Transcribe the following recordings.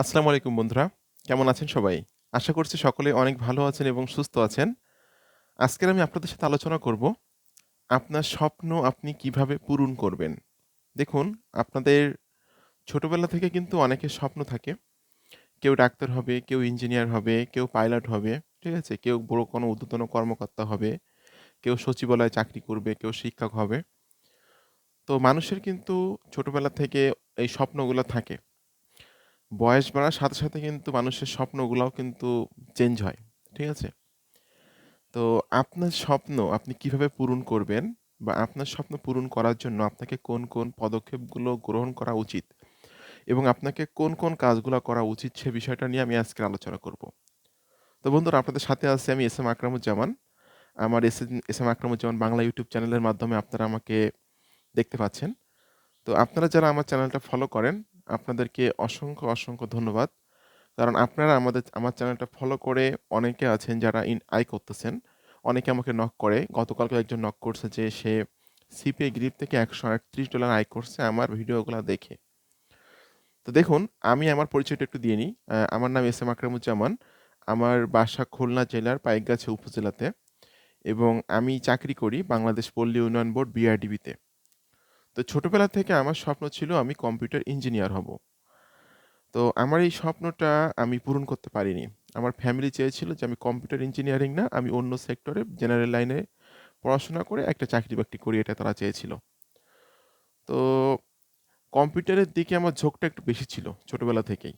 আসসালামু আলাইকুম বন্ধুরা। কেমন আছেন সবাই? আশা করছি সকলে অনেক ভালো আছেন এবং সুস্থ আছেন। আজকের আমি আপনাদের সাথে আলোচনা করব, আপনার স্বপ্ন আপনি কীভাবে পূরণ করবেন। দেখুন, আপনাদের ছোটবেলা থেকে কিন্তু অনেকের স্বপ্ন থাকে। কেউ ডাক্তার হবে, কেউ ইঞ্জিনিয়ার হবে, কেউ পাইলট হবে, ঠিক আছে? কেউ বড় কোনো ঊর্ধ্বতন কর্মকর্তা হবে, কেউ সচিবালয়ে চাকরি করবে, কেউ শিক্ষক হবে। তো মানুষের কিন্তু ছোটবেলা থেকে এই স্বপ্নগুলো থাকে। বয়স বাড়ার সাথে, সাথে কিন্তু মানুষের স্বপ্নগুলাও কিন্তু চেঞ্জ হয়। ঠিক আছে? তো আপনার স্বপ্ন আপনি কীভাবে পূরণ করবেন বা আপনার স্বপ্ন পূরণ করার জন্য আপনাকে কোন, কোন পদক্ষেপগুলো গ্রহণ করা উচিত এবং আপনাকে কোন, কোন কাজগুলো করা উচিত সে বিষয়টা নিয়ে আমি আজকে আলোচনা করব। তো বন্ধুরা আপনাদের সাথে আছি আমি এস এম আকরামুজ্জামান। আমার S S M Akramuzzaman Bangla YouTube চ্যানেলের মাধ্যমে আপনারা আমাকে দেখতে পাচ্ছেন। তো আপনারা যারা আমার চ্যানেলটা ফলো করেন আপনাদেরকে অসংখ্য, অসংখ্য ধন্যবাদ। কারণ আপনারা আমাদের আমার চ্যানেলটা ফলো করে অনেকে আছেন যারা ইন আয় করতেছেন। অনেকে আমাকে নক করে। গতকালকে একজন নক করছে যে সে সিপিএ গ্রিপ থেকে $১৩৮ আয় করছে আমার ভিডিওগুলো দেখে। তো দেখুন আমি আমার পরিচয়টা একটু দিয়ে নিই। আমার নাম এস এম আকরামুজ্জামান। আমার বাসা খুলনা জেলার পাইকগাছা উপজেলাতে এবং আমি চাকরি করি বাংলাদেশ পল্লী উন্নয়ন বোর্ড বিআরডিবিতে। তো ছোটবেলা থেকে আমার স্বপ্ন ছিল আমি কম্পিউটার ইঞ্জিনিয়ার হব। তো আমার এই স্বপ্নটা আমি পূরণ করতে পারিনি। আমার ফ্যামিলি চেয়েছিল যে আমি কম্পিউটার ইঞ্জিনিয়ারিং না, আমি অন্য সেক্টরে জেনারেল লাইনে পড়াশোনা করে একটা চাকরি-বাকরি করি এটা তারা চেয়েছিল। তো কম্পিউটারের দিকে আমার ঝোঁকটা একটু বেশি ছিল ছোটবেলা থেকেই।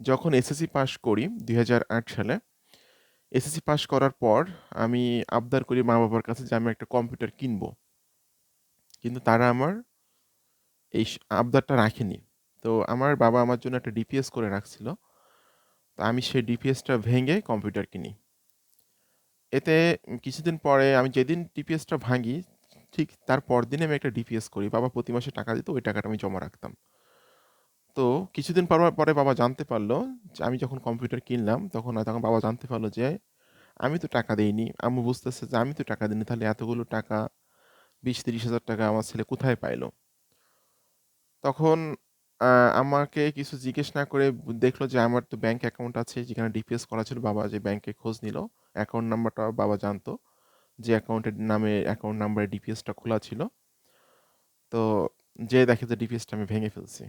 যখন এসএসসি পাস করি ২০০৮ সালে, এসএসসি পাস করার পর আমি আবদার করি মা-বাবার কাছে যে আমি একটা কম্পিউটার কিনবো। কিন্তু তারা আমার এই আবদারটা রাখেনি। তো আমার বাবা আমার জন্য একটা ডিপিএস করে রাখছিল। তো আমি সেই ডিপিএসটা ভেঙে কম্পিউটার কিনি। এতে কিছুদিন পরে আমি যেদিন ডিপিএসটা ভাঙি, ঠিক তার পরদিনই আমি একটা ডিপিএস করি। বাবা প্রতি মাসে টাকা দিত, ওই টাকাটা আমি জমা রাখতাম। তো কিছুদিন পর পরে বাবা জানতে পারল যে আমি যখন কম্পিউটার কিনলাম, তখন তখন বাবা জানতে পারল যে আমি তো টাকা দেইনি। আম্মু বুঝতেছে যে আমি তো টাকা দিইনি। তাহলে এতগুলো টাকা ৳২০,000-৩০,000 আমার ছেলে কোথায় পাইল? তখন আমাকে কিছু জিজ্ঞেস না করে দেখল যে আমার তো ব্যাংক অ্যাকাউন্ট আছে যেখানে ডিপিএস করা ছিল। বাবা যে ব্যাংকে খোঁজ নিল। অ্যাকাউন্ট নাম্বারটাও বাবা জানতো। যে অ্যাকাউন্টের নামে অ্যাকাউন্ট নাম্বারে ডিপিএসটা খোলা ছিল। তো যেয়ে দেখে যে ডিপিএসটা আমি ভেঙে ফেলছি।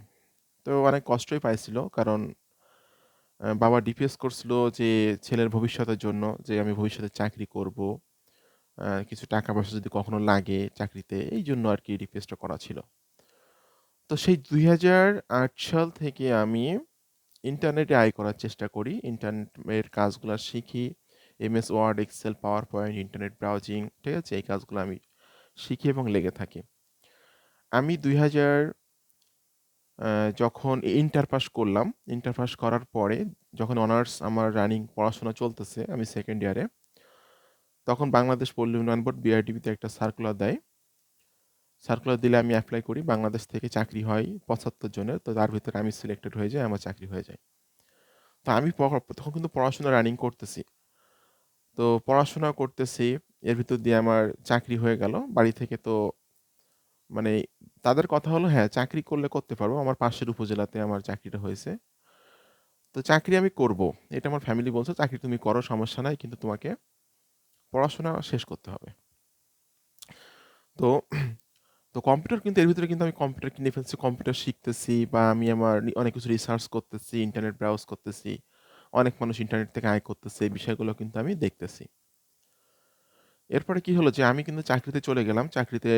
তো অনেক কষ্টই পাইছিল। কারণ বাবা ডিপিএস করছিল যে ছেলের ভবিষ্যতের জন্য যে আমি ভবিষ্যতে চাকরি করব। কিছু টাকা-পয়সা যদি কখনো লাগে চাকরিতে, এই জন্য আর কি ডিপিএসটা করা ছিল। তো সেই ২০০৮ সাল থেকে আমি ইন্টারনেটে আয় করার চেষ্টা করি। ইন্টারনেটের কাজগুলো শিখি। MS word, excel, PowerPoint, internet browsing, ঠিক আছে? এই কাজগুলো আমি শিখি এবং লেগে থাকি। আমি ২০০০ আ যখন ইন্টার পাস করলাম, ইন্টার পাস করার পরে যখন অনার্স আমার রানিং পড়াশোনা চলতেছে, আমি সেকেন্ড ইয়ারে। তখন বাংলাদেশ পল্লী উন্নয়ন বোর্ড বিআরডিবিতে একটা সার্কুলার দেয়। সার্কুলার দিলে আমি অ্যাপ্লাই করি। বাংলাদেশ থেকে চাকরি হয় ৭৫ জনের। তো তার ভিতরে আমি সিলেক্টেড হয়ে যাই, আমার চাকরি হয়ে যায়। তো আমি তখন কিন্তু পড়াশোনা রানিং করতেছি। তো পড়াশোনা করতেছি, এর ভিতর দিয়ে আমার চাকরি হয়ে গেল। বাড়ি থেকে তো মানে তাদের কথা হলো হ্যাঁ, চাকরি করলে করতে পারব। আমার পাশের উপজেলাতে আমার চাকরিটা হয়েছে। তো চাকরি আমি করব। এটা আমার ফ্যামিলি বলছে, "চাকরি তুমি করো সমস্যা নাই। কিন্তু তোমাকে পড়াশোনা শেষ করতে হবে।" তো তো কম্পিউটার কিন্তু এর ভিতরে কিন্তু আমি কম্পিউটার কিনে ফেলছি, কম্পিউটার শিখতেছি বা আমি আমার অনেক কিছু রিসার্চ করতেছি, ইন্টারনেট ব্রাউজ করতেছি। অনেক মানুষ ইন্টারনেট থেকে আয় করতেছে, এই বিষয়গুলো কিন্তু আমি দেখতেছি। এরপরে কি হলো যে আমি কিন্তু চাকরিতে চলে গেলাম। চাকরিতে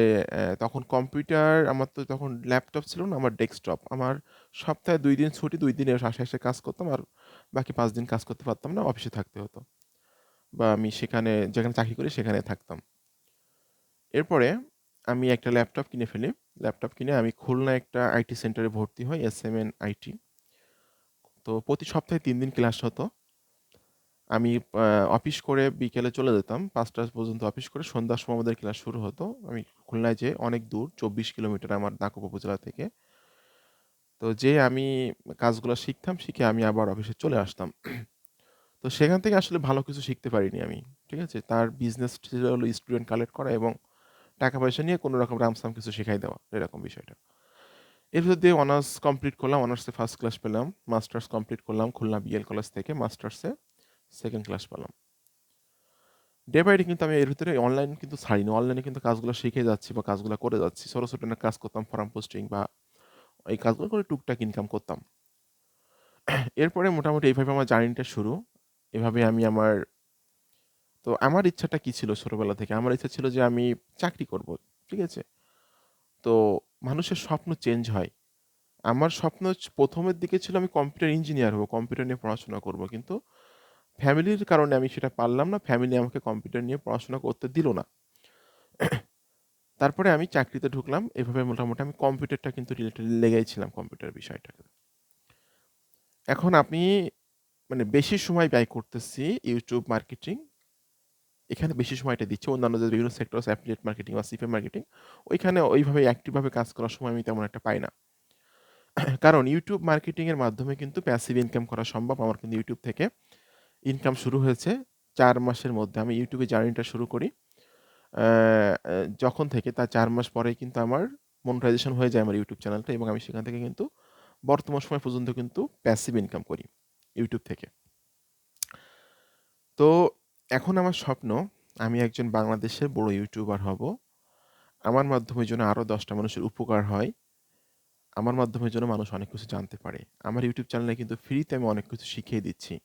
তখন কম্পিউটার আমার তো তখন ল্যাপটপ ছিল না, আমার ডেস্কটপ। আমার সপ্তাহে দুই দিন ছুটি, ২ দিন বাসায় এসে কাজ করতাম। আর বাকি পাঁচ দিন কাজ করতে পারতাম না, অফিসে থাকতে হতো। বা আমি সেখানে যেখানে চাকরি করি সেখানে থাকতাম। এরপরে আমি একটা ল্যাপটপ কিনে ফেলি। ল্যাপটপ কিনে আমি খুলনায় একটা আইটি সেন্টারে ভর্তি হই, এসএমএন আইটি। তো প্রতি সপ্তাহে তিন দিন ক্লাস হতো। আমি অফিস করে বিকেলে চলে যেতাম। পাঁচটা পর্যন্ত অফিস করে সন্ধ্যার সময় আমাদের ক্লাস শুরু হতো। আমি খুলনায় যেয়ে অনেক দূর ২৪ কিলোমিটার আমার দাকপ উপজেলা থেকে। তো যেয়ে আমি কাজগুলো শিখতাম, শিখে আমি আবার অফিসে চলে আসতাম। তো সেখান থেকে আসলে ভালো কিছু শিখতে পারিনি আমি। ঠিক আছে? তার বিজনেস হলো স্টুডেন্ট কালেক্ট করা এবং টাকা-পয়সা নিয়ে কোনো রকম রামসাম কিছু শিখাই দেওয়া, এরকম বিষয়টা। এর ভিতর দিয়ে অনার্স কমপ্লিট করলাম অনার্সে ফার্স্ট ক্লাস পেলাম মাস্টার্স কমপ্লিট করলাম খুলনা বিএল কলেজ থেকে মাস্টার্সে সেকেন্ড ক্লাস পেলাম ডে বাই ডে কিন্তু আমি এর ভিতরে অনলাইন কিন্তু ছাড়িনি অনলাইনে কিন্তু কাজগুলো শিখে যাচ্ছি বা কাজগুলো করে যাচ্ছি ছোটো ছোটো কাজ করতাম ফর্ম পোস্টিং বা এই কাজগুলো করে টুকটাক ইনকাম করতাম এরপরে মোটামুটি এইভাবে আমার জার্নিটা শুরু এভাবে আমি আমার, তো আমার ইচ্ছাটা কি ছিল ছোটবেলা থেকে? আমার ইচ্ছা ছিল যে আমি চাকরি করব, ঠিক আছে? তো মানুষের স্বপ্ন চেঞ্জ হয়। আমার স্বপ্ন প্রথমের দিকে ছিল আমি কম্পিউটার ইঞ্জিনিয়ার হব কম্পিউটার নিয়ে পড়াশোনা করব। কিন্তু ফ্যামিলির কারণে আমি সেটা পারলাম না ফ্যামিলি আমাকে কম্পিউটার নিয়ে পড়াশোনা করতে দিল না। তারপরে আমি চাকরিতে ঢুকলাম, এভাবে মোটামুটি আমি কম্পিউটারটা কিন্তু রিলেটেড লেগেই ছিলাম কম্পিউটার বিষয়টাকে। এখন আপনি মানে বেশি সময় ব্যয় করতেছি ইউটিউব মার্কেটিং এখানে বেশি সময়টা দিচ্ছে। অন্যান্য যে বিভিন্ন সেক্টর আছে অ্যাফিলিয়েট মার্কেটিং বা সিফে মার্কেটিং ওইখানে ওইভাবে অ্যাক্টিভভাবে কাজ করার সময় আমি তেমন একটা পাই না। কারণ ইউটিউব মার্কেটিংয়ের মাধ্যমে কিন্তু প্যাসিভ ইনকাম করা সম্ভব। আমার কিন্তু ইউটিউব থেকে ইনকাম শুরু হয়েছে। চার মাসের মধ্যে আমি ইউটিউবে জার্নিটা শুরু করি। যখন থেকে তার চার মাস পরেই কিন্তু আমার মনিটাইজেশন হয়ে যায় আমার ইউটিউব চ্যানেলটা এবং আমি সেখান থেকে কিন্তু বর্তমান সময় পর্যন্ত কিন্তু প্যাসিভ ইনকাম করি। ইউটিউব থেকে। তো এখন আমার স্বপ্ন, আমি একজন বাংলাদেশের বড় ইউটিউবার হব। আমার মাধ্যমে যেন আরও দশটা মানুষের উপকার হয়। আমার মাধ্যমে যেন মানুষ অনেক কিছু জানতে পারে। আমার ইউটিউব চ্যানেলে কিন্তু ফ্রিতে আমি অনেক কিছু শিখিয়ে দিচ্ছি।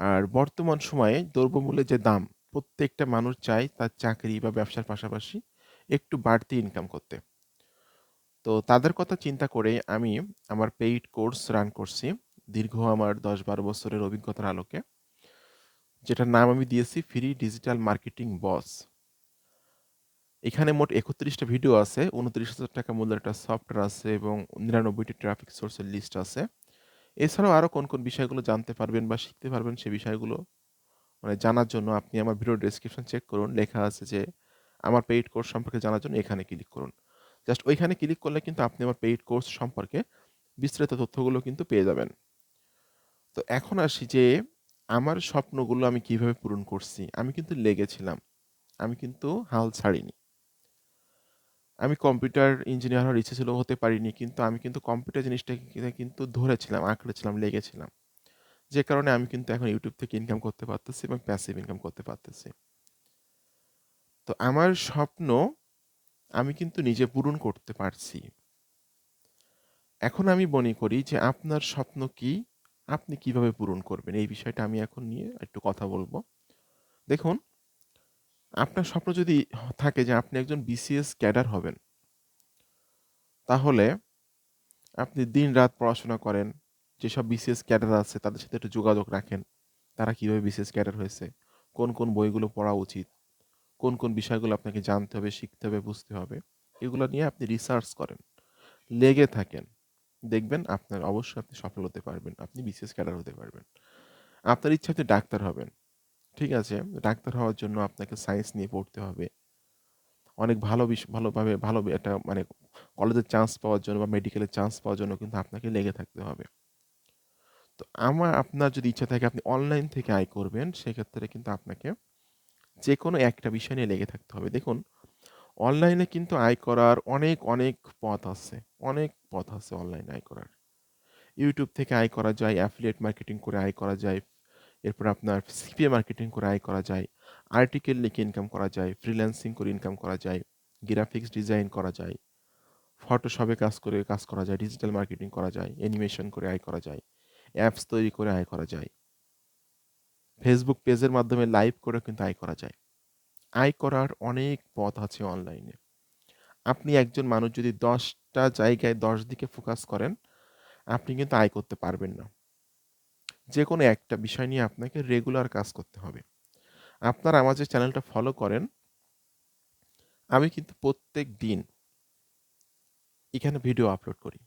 আর বর্তমান সময়ে দ্রব্যমূল্যের যে দাম, প্রত্যেকটা মানুষ চায় তার চাকরি বা ব্যবসার পাশাপাশি একটু বাড়তি ইনকাম করতে। তো তাদের কথা চিন্তা করে আমি আমার পেইড কোর্স রান করছি। দীর্ঘ আমার দশ বারো বছরের অভিজ্ঞতার আলোকে, যেটার নাম আমি দিয়েছি ফ্রি ডিজিটাল মার্কেটিং বস এখানে মোট একত্রিশটা ভিডিও আছে, উনত্রিশ হাজার টাকা মূল্যের একটা সফটওয়্যার আছে এবং নিরানব্বইটি ট্রাফিক সোর্সের লিস্ট আছে। এছাড়াও আরও কোন কোন বিষয়গুলো জানতে পারবেন বা শিখতে পারবেন সে বিষয়গুলো মানে জানার জন্য আপনি আমার ভিডিও ডিসক্রিপশন চেক করুন, লেখা আছে যে আমার পেইড কোর্স সম্পর্কে জানার জন্য এখানে ক্লিক করুন। জাস্ট ওইখানে ক্লিক করলে কিন্তু আপনি আমার পেইড কোর্স সম্পর্কে বিস্তারিত তথ্যগুলো কিন্তু পেয়ে যাবেন। তো এখন আসি যে, আমার স্বপ্নগুলো আমি কীভাবে পূরণ করছি? আমি কিন্তু লেগেছিলাম। আমি কিন্তু হাল ছাড়িনি। আমি কম্পিউটার ইঞ্জিনিয়ার হওয়ার ইচ্ছে ছিল, হতে পারিনি, কিন্তু আমি কিন্তু কম্পিউটার জিনিসটাকে কিন্তু ধরেছিলাম, আঁকড়েছিলাম, লেগেছিলাম। যে কারণে আমি কিন্তু এখন ইউটিউব থেকে ইনকাম করতে পারতেছি এবং প্যাসিভ ইনকাম করতে পারতেছি। তো আমার স্বপ্ন আমি কিন্তু নিজে পূরণ করতে পারছি। এখন আমি মনে করি যে, আপনার স্বপ্ন কি? আপনি কীভাবে পূরণ করবেন? এই বিষয়টা আমি এখন নিয়ে একটু কথা বলব। দেখুন, আপনার স্বপ্ন যদি থাকে যে আপনি একজন বিসিএস ক্যাডার হবেন, তাহলে আপনি দিন রাত পড়াশোনা করেন, যেসব বিসিএস ক্যাডার আছে তাদের সাথে একটু যোগাযোগ রাখেন, তারা কীভাবে বিসিএস ক্যাডার হয়েছে, কোন কোন বইগুলো পড়া উচিত, কোন কোন বিষয়গুলো আপনাকে জানতে হবে, শিখতে হবে, বুঝতে হবে, এগুলো নিয়ে আপনি রিসার্চ করেন, লেগে থাকেন। দেখবেন আপনার অবশ্যই আপনি সফল হতে পারবেন, আপনি বিশেষ ক্যাডার হতে পারবেন। আপনার ইচ্ছা আপনি ডাক্তার হবেন, ঠিক আছে? ডাক্তার হওয়ার জন্য আপনাকে সায়েন্স নিয়ে পড়তে হবে। অনেক ভালো বিষ, ভালোভাবে, ভালো একটা মানে কলেজের চান্স পাওয়ার জন্য বা মেডিকেলের চান্স পাওয়ার জন্য কিন্তু আপনাকে লেগে থাকতে হবে। তো আমার, আপনার যদি ইচ্ছা থাকে আপনি অনলাইন থেকে আয় করবেন, সেক্ষেত্রে কিন্তু আপনাকে যে কোনো একটা বিষয় নিয়ে লেগে থাকতে হবে। দেখুন অনলাইনে কিন্তু আয় করার অনেক অনেক পথ আছে। অনেক পথ আছে অনলাইনে আয় করার। ইউটিউব থেকে আয় করা যায় অ্যাফিলিয়েট মার্কেটিং করে আয় করা যায়, এরপর আপনার সিপিএ মার্কেটিং করে আয় করা যায় আর্টিকেল লিখে ইনকাম করা যায় ফ্রিল্যান্সিং করে ইনকাম করা যায় গ্রাফিক্স ডিজাইন করা যায় ফটোশপে কাজ করে কাজ করা যায় ডিজিটাল মার্কেটিং করা যায় অ্যানিমেশন করে আয় করা যায় অ্যাপস তৈরি করে আয় করা যায়। ফেসবুক পেজের মাধ্যমে লাইভ করে কিন্তু আয় করা যায়। আয় করার অনেক পথ আছে অনলাইনে। আপনি একজন মানুষ যদি দশটা জায়গায় দশ দিকে ফোকাস করেন, আপনি কিন্তু আয় করতে পারবেন না। যে কোনো একটা বিষয় নিয়ে আপনাকে রেগুলার কাজ করতে হবে। আপনার আমার যে চ্যানেলটা ফলো করেন, আমি কিন্তু প্রত্যেক দিন এখানে ভিডিও আপলোড করি।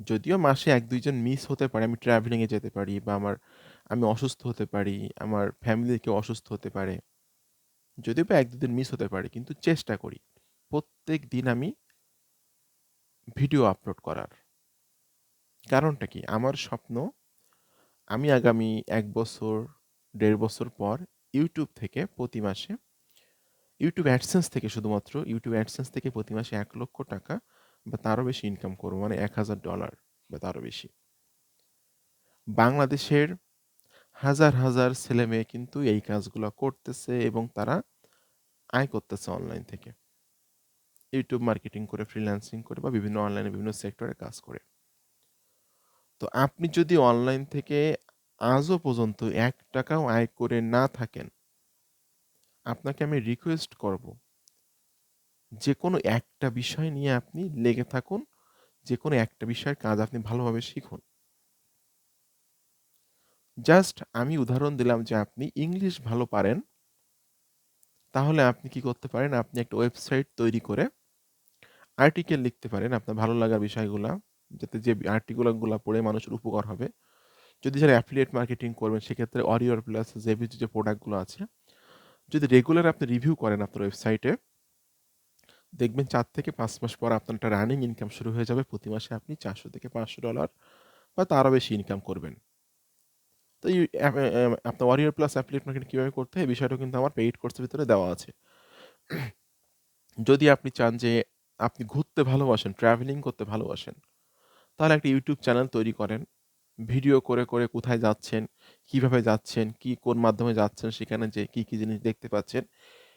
যদিও মাসে এক দুইজন মিস হতে পারে, আমি ট্রাভেলিংয়ে যেতে পারি বা আমার, আমি অসুস্থ হতে পারি, আমার ফ্যামিলির কেউ অসুস্থ হতে পারে। যদিও বা এক, দুদিন মিস হতে পারে, কিন্তু চেষ্টা করি। প্রত্যেক দিন আমি ভিডিও আপলোড করার। কারণটা কি? আমার স্বপ্ন, আমি আগামী এক বছর, দেড় বছর পর ইউটিউব থেকে প্রতি মাসে ইউটিউব অ্যাডসেন্স থেকে শুধুমাত্র ইউটিউব অ্যাডসেন্স থেকে প্রতি মাসে এক লক্ষ টাকা বা তারও বেশি ইনকাম করব মানে এক হাজার ডলার বা তারও বেশি। বাংলাদেশের হাজার হাজার ছেলে মেয়ে কিন্তু এই কাজগুলো করতেছে এবং তারা আয় করতেছে অনলাইন থেকে। ইউটিউব মার্কেটিং করে ফ্রিল্যান্সিং করে বা বিভিন্ন অনলাইনে বিভিন্ন সেক্টরে কাজ করে। তো আপনি যদি অনলাইন থেকে আজও পর্যন্ত এক টাকাও আয় করে না থাকেন, আপনাকে আমি রিকোয়েস্ট করব, যে কোনো একটা বিষয় নিয়ে আপনি লেগে থাকুন, যে কোনো একটা বিষয়ের কাজ আপনি ভালোভাবে শিখুন। জাস্ট আমি উদাহরণ দিলাম যে আপনি ইংলিশ ভালো পারেন। তাহলে আপনি কি করতে পারেন? আপনি একটা ওয়েবসাইট তৈরি করে আর্টিকেল লিখতে পারেন আপনার ভালো লাগার বিষয়গুলা, যাতে যে আর্টিকেলগুলো পড়ে মানুষের উপকার হবে। যদি যারা অ্যাফিলিয়েট মার্কেটিং করবেন, সেক্ষেত্রে অরিওর প্লাস জেভিজি যে প্রোডাক্টগুলো আছে, যদি রেগুলার আপনি রিভিউ করেন আপনার ওয়েবসাইটে দেখবেন চার থেকে পাঁচ মাস পর আপনার একটা রানিং ইনকাম শুরু হয়ে যাবে। প্রতি মাসে আপনি চারশো থেকে পাঁচশো ডলার বা তারও বেশি ইনকাম করবেন। তো এই আপনার ওয়ারিয়ার প্লাস অ্যাফিলিয়েট মার্কেটিং কীভাবে করতে হয় বিষয়টা কিন্তু আমার পেইড কোর্সের ভিতরে দেওয়া আছে। যদি আপনি চান যে আপনি ঘুরতে ভালোবাসেন ট্রাভেলিং করতে ভালোবাসেন, তাহলে একটা ইউটিউব চ্যানেল তৈরি করেন। ভিডিও করে করে কোথায় যাচ্ছেন, কীভাবে যাচ্ছেন, কি, কোন মাধ্যমে যাচ্ছেন, সেখানে যে কি, কী জিনিস দেখতে পাচ্ছেন,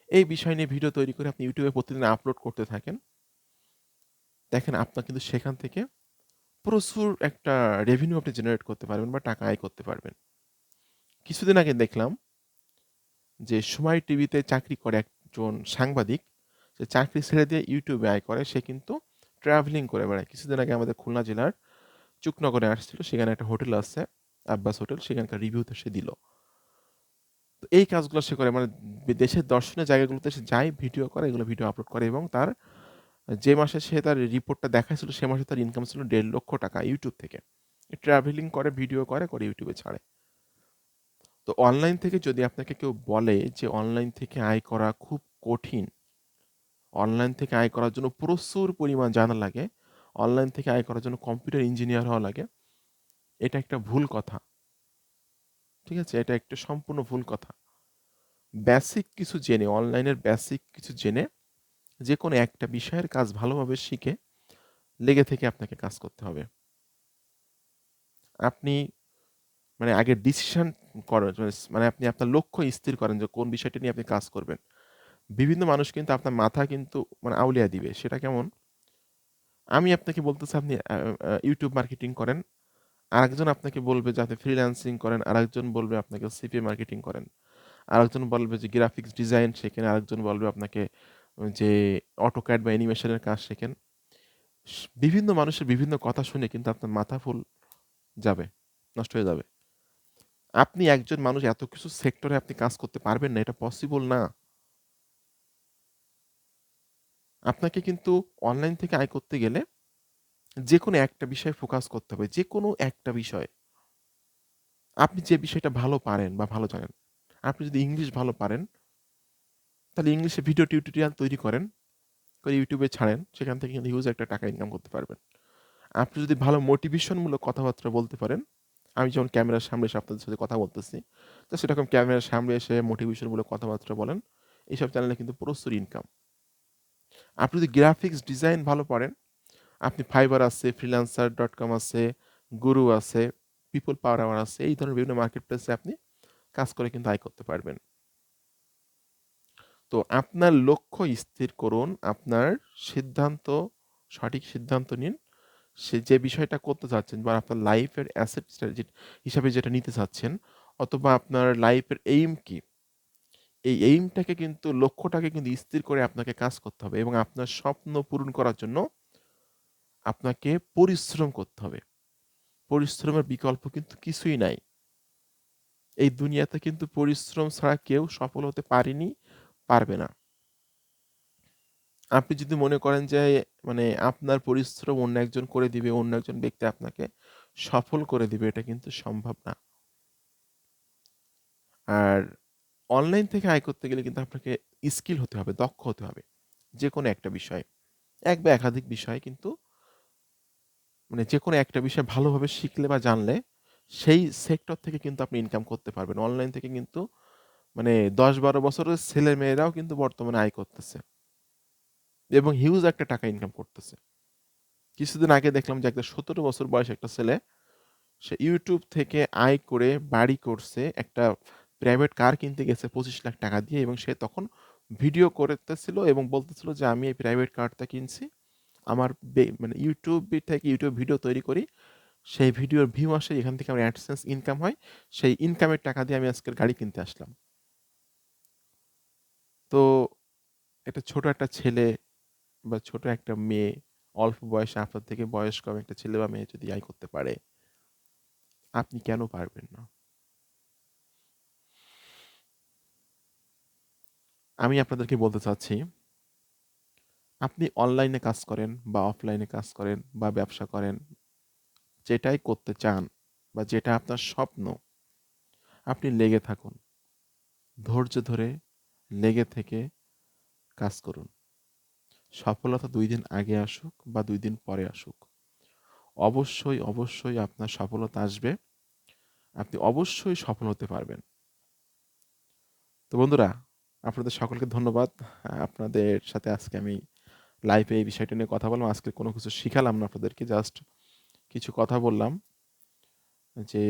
এই বিষয় নিয়ে ভিডিও তৈরি করে আপনি ইউটিউবে প্রতিদিন আপলোড করতে থাকেন। দেখেন আপনার কিন্তু সেখান থেকে প্রচুর একটা রেভিনিউ আপনি জেনারেট করতে পারবেন বা টাকা আয় করতে পারবেন। কিছুদিন আগে দেখলাম যে সময় টিভিতে চাকরি করে একজন সাংবাদিক, সে চাকরি ছেড়ে দিয়ে ইউটিউবে আয় করে, সে কিন্তু ট্রাভেলিং করে বেড়ায়। কিছুদিন আগে আমাদের খুলনা জেলার চুকনগরে আসছিল, সেখানে একটা হোটেল আছে, আব্বাস হোটেল, সেখানকার রিভিউতে সে দিল। তো এই কাজগুলো সে করে মানে দেশের দর্শনের জায়গাগুলোতে সে যায়, ভিডিও করে, এগুলো ভিডিও আপলোড করে এবং তার যে মাসে সে তার রিপোর্টটা দেখাইছিল, সে মাসে তার ইনকাম ছিল দেড় লক্ষ টাকা ইউটিউব থেকে। ট্রাভেলিং করে, ভিডিও করে করে ইউটিউবে ছাড়ে। তো অনলাইন থেকে যদি আপনাকে কেউ বলে যে অনলাইন থেকে আয় করা খুব কঠিন অনলাইন থেকে আয় করার জন্য প্রচুর পরিমাণ জানা লাগে অনলাইন থেকে আয় করার জন্য কম্পিউটার ইঞ্জিনিয়ার হওয়া লাগে, এটা একটা ভুল কথা। ঠিক আছে? এটা একটা সম্পূর্ণ ভুল কথা। বেসিক কিছু জেনে অনলাইনের বেসিক কিছু জেনে যে কোনো একটা বিষয়ের কাজ ভালোভাবে শিখে লেগে থেকে আপনাকে কাজ করতে হবে। আপনি মানে আগে ডিসিশন করেন মানে আপনি আপনার লক্ষ্য স্থির করেন যে কোন বিষয়টা নিয়ে আপনি কাজ করবেন। বিভিন্ন মানুষ কিন্তু আপনার মাথা কিন্তু মানে আউলিয়া দিবে, সেটা কেমন? আমি আপনাকে বলতেছি আপনি ইউটিউব মার্কেটিং করেন, আরেকজন আপনাকে বলবে যাতে ফ্রিল্যান্সিং করেন, আরেকজন বলবে আপনাকে সিপি মার্কেটিং করেন। আরেকজন বলবে যে গ্রাফিক্স ডিজাইন শেখেন, আরেকজন বলবে আপনাকে যে অটো অটোক্যাড বা অ্যানিমেশনের কাজ শেখেন। বিভিন্ন মানুষের বিভিন্ন কথা শুনে কিন্তু আপনার মাথা ফুল যাবে, নষ্ট হয়ে যাবে। আপনি একজন মানুষ, এত কিছু সেক্টরে আপনি কাজ করতে পারবেন না, এটা পসিবল না। আপনাকে কিন্তু অনলাইন থেকে আয় করতে গেলে যে কোনো একটা বিষয়ে ফোকাস করতে হবে যে কোনো একটা বিষয়। আপনি যে বিষয়টা ভালো পারেন বা ভালো জানেন, আপনি যদি ইংলিশ ভালো পারেন, তাহলে ইংলিশে ভিডিও টিউটোরিয়াল তৈরি করেন, করে ইউটিউবে ছাড়েন, সেখান থেকে কিন্তু হিউজ একটা টাকা ইনকাম করতে পারবেন। আপনি যদি ভালো মোটিভেশনমূলক কথাবার্তা বলতে পারেন আমি যেমন ক্যামেরার সামনে এসে আপনাদের সাথে কথা বলতেছি, তো সেরকম ক্যামেরার সামনে এসে মোটিভেশনমূলক কথাবার্তা বলেন, এইসব চ্যানেলে কিন্তু প্রচুর ইনকাম আপনি যদি গ্রাফিক্স ডিজাইন ভালো পারেন, আপনি ফাইবার আছে ফ্রিল্যান্সার ডট কম আছে গুরু আছে পিপল পাওয়ার আওয়ার আছে, এই ধরনের বিভিন্ন মার্কেট প্লেসে আপনি কাজ করে কিন্তু আয় করতে পারবেন। তো আপনার লক্ষ্য স্থির করুন, আপনার সিদ্ধান্ত, সঠিক সিদ্ধান্ত নিন সে যে বিষয়টা করতে চাচ্ছেন বা আপনার লাইফের অ্যাসেট হিসাবে যেটা নিতে চাচ্ছেন অথবা আপনার লাইফের এইম কি, এই এইমটাকে কিন্তু, লক্ষ্যটাকে কিন্তু স্থির করে আপনাকে কাজ করতে হবে এবং আপনার স্বপ্ন পূরণ করার জন্য আপনাকে পরিশ্রম করতে হবে। পরিশ্রমের বিকল্প কিন্তু কিছুই নাই। এই দুনিয়াতে কিন্তু পরিশ্রম ছাড়া কেউ সফল হতে পারেনি, পারবে না। আপনি যদি মনে করেন যে মানে আপনার পরিশ্রম অন্য একজন করে দিবে, অন্য একজন ব্যক্তি আপনাকে সফল করে দিবে, এটা কিন্তু সম্ভব না। আর অনলাইন থেকে আয় করতে গেলে কিন্তু আপনাকে স্কিল হতে হবে, দক্ষ হতে হবে যে কোনো একটা বিষয়ে। এক বা একাধিক বিষয় কিন্তু মানে যে কোনো একটা বিষয় ভালোভাবে শিখলে বা জানলে, সেই সেক্টর থেকে কিন্তু আপনি ইনকাম করতে পারবেন। অনলাইন থেকে কিন্তু মানে দশ বারো বছরের ছেলে মেয়েরাও কিন্তু বর্তমানে আয় করতেছে। এবং হিউজ একটা টাকা ইনকাম করতেছে। কিছুদিন আগে দেখলাম যে একটা সতেরো বছর বয়স একটা ছেলে, সে ইউটিউব থেকে আয় করে বাড়ি করছে, একটা প্রাইভেট কার কিনতে গেছে পঁচিশ লাখ টাকা দিয়ে এবং সে তখন ভিডিও করতেছিল এবং বলতেছিল যে, আমি এই প্রাইভেট কারটা কিনছি, আমার মানে ইউটিউব থেকে ইউটিউব ভিডিও তৈরি করি, সেই ভিডিওর ভিউ আসে, এখান থেকে আমার অ্যাডসেন্স ইনকাম হয়, সেই ইনকামের টাকা দিয়ে আমি আজকের গাড়ি কিনতে আসলাম। তো, একটা ছোট একটা ছেলে বা ছোট একটা মেয়ে, অল্প বয়সে আপনার থেকে বয়স কম একটা ছেলে বা মেয়ে যদি আয় করতে পারে, আপনি কেন পারবেন না? আমি আপনাদেরকে বলতে চাচ্ছি, আপনি অনলাইনে কাজ করেন বা অফলাইনে কাজ করেন বা ব্যবসা করেন, যেটাই করতে চান বা যেটা আপনার স্বপ্ন, আপনি লেগে থাকুন। ধৈর্য ধরে লেগে থেকে কাজ করুন। সফলতা দুই দিন আগে আসুক বা দুই দিন পরে আসুক। অবশ্যই অবশ্যই আপনার সফলতা আসবে। আপনি অবশ্যই সফল হতে পারবেন। তো বন্ধুরা, আপনাদের সকলকে ধন্যবাদ। আপনাদের সাথে আজকে আমি লাইফে এই বিষয়টা নিয়ে কথা বললাম। আজকে কোনো কিছু শিখালাম না আপনাদেরকে জাস্ট কিছু কথা বললাম যে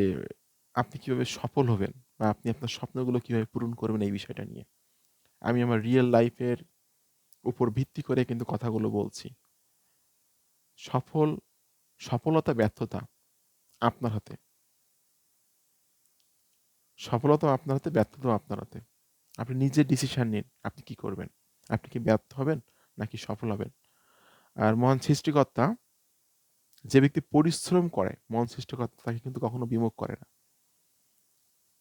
আপনি কীভাবে সফল হবেন বা আপনি আপনার স্বপ্নগুলো কীভাবে পূরণ করবেন এই বিষয়টা নিয়ে। আমি আমার রিয়েল লাইফের উপর ভিত্তি করে কিন্তু কথাগুলো বলছি। সফল, সফলতা, ব্যর্থতা আপনার হাতে। সফলতা আপনার হাতে ব্যর্থতা আপনার হাতে। আপনি নিজে ডিসিশন নিন, আপনি কি করবেন? আপনি কি ব্যর্থ হবেন নাকি সফল হবেন? আর মহান সৃষ্টিকর্তা যে ব্যক্তি পরিশ্রম করে মন সৃষ্টিকর্তা তাকে কিন্তু কখনো বিমুখ করে না।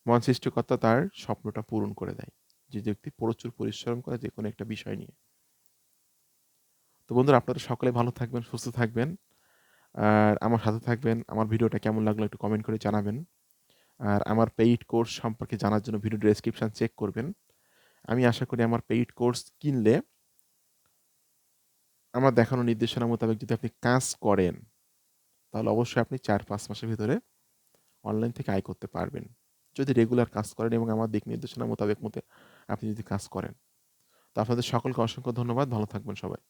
মন সৃষ্টিকর্তা তার স্বপ্নটা পূরণ করে দেয়। যে ব্যক্তি প্রচুর পরিশ্রম করে যে কোনো একটা বিষয় নিয়ে। তো বন্ধুরা আপনারা সকলে ভালো থাকবেন, সুস্থ থাকবেন। আর আমার সাথে থাকবেন, আমার ভিডিওটা কেমন লাগল একটু কমেন্ট করে জানাবেন। আর আমার পেইড কোর্স সম্পর্কে জানার জন্য ভিডিও ডেসক্রিপশান চেক করবেন। আমি আশা করি আমার পেইড কোর্স কিনলে আমার দেখানো নির্দেশনা মোতাবেক যদি আপনি কাজ করেন, তাহলে অবশ্যই আপনি চার পাঁচ মাসের ভিতরে অনলাইন থেকে আয় করতে পারবেন। যদি রেগুলার কাজ করেন এবং আমার দিক নির্দেশনা মোতাবেক মতে আপনি যদি কাজ করেন। তো আপনাদের সকলকে অসংখ্য ধন্যবাদ, ভালো থাকবেন সবাই।